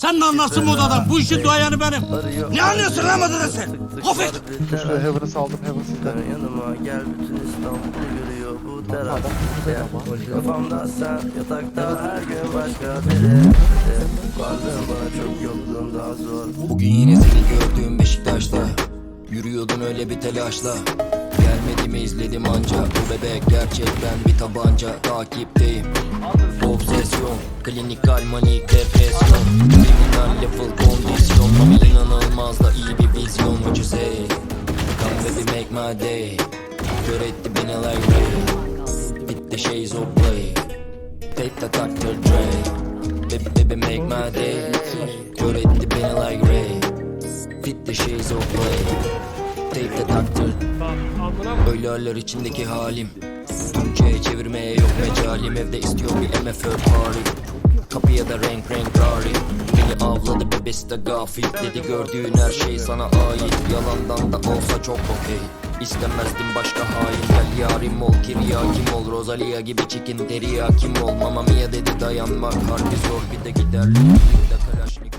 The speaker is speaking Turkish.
Sen ne anlarsın modadan? Bu işin duayanı benim. Ne anlıyorsun lan modadan sen? Kofik! Şuraya Heaven'ı saldım Heaven sizden. Yanıma gel bütün İstanbul görüyor bu taraf. Kafamda sen yatakta her gün başka biri Varlığın bana çok yokluğun daha zor Bugün yine seni gördüğüm Beşiktaş'ta Yürüyordun öyle bir telaşla Gelmedi mi izledim anca Bu bebek gerçekten bir tabanca Takipteyim Obsesyon Klinikal manik depresyon. Kriminal level kondisyon. İnanılmaz da iyi bir vizyon. Say Come baby make my day. Kör etti beni like Ray Fit the shades of play. Take the Dr. Dre. Baby baby make my day. Kör etti beni like Ray. Fit the shades of play. Take the Dr. Öyle haller içindeki halim Türkçe'ye çevirmeye yok mecalim. Evde istiyor bir MFÖ party. Kapıya da renk renk rari Beni avladı bebesi de gafil. Dedi gördüğün her şey sana ait. Yalandan da olsa çok okey. İstemezdim başka hain. Gel yarim ol kim ol. Rosalia gibi çekin deri hakim ol. Mamma mia dedi dayanmak. Harbi zor Bir de giderli bir de kalaşnik